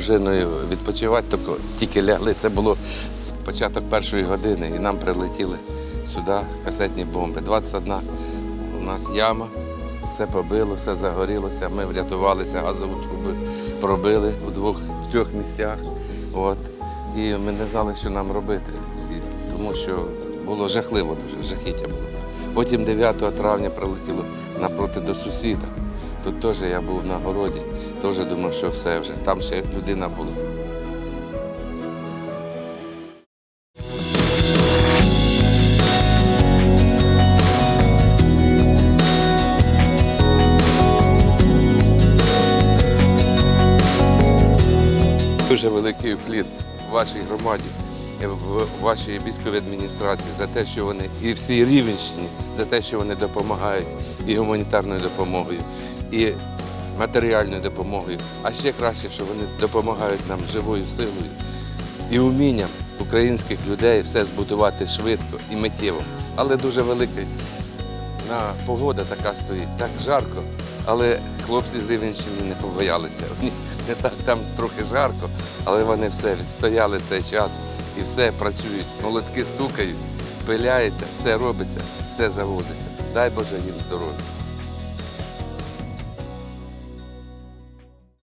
дружиною відпочивати, тільки, лягли. Це було початок першої години, і нам прилетіли сюди касетні бомби. 21 у нас яма, все побило, все загорілося. Ми врятувалися, газову трубу пробили у двох в трьох місцях. От. І ми не знали, що нам робити. І, тому що було жахливо дуже, жахіття було. Потім 9 травня прилетіло напроти до сусіда. Тут теж я був на городі, теж думав, що все вже. Там ще людина була. Дуже великий уклін в вашій громаді, е, в вашій військовій адміністрації за те, що вони і всій Рівенщині, за те, що вони допомагають і гуманітарною допомогою, і матеріальною допомогою. А ще краще, що вони допомагають нам живою силою і умінням українських людей все збудувати швидко і миттєво. Але дуже великий на погода така стоїть, так жарко, але хлопці з Рівенщини не побоялися. Вони не так там трохи жарко, але вони все відстояли цей час і все працюють. Молотки стукають, пиляється, все робиться, все завозиться. Дай Боже їм здоров'я.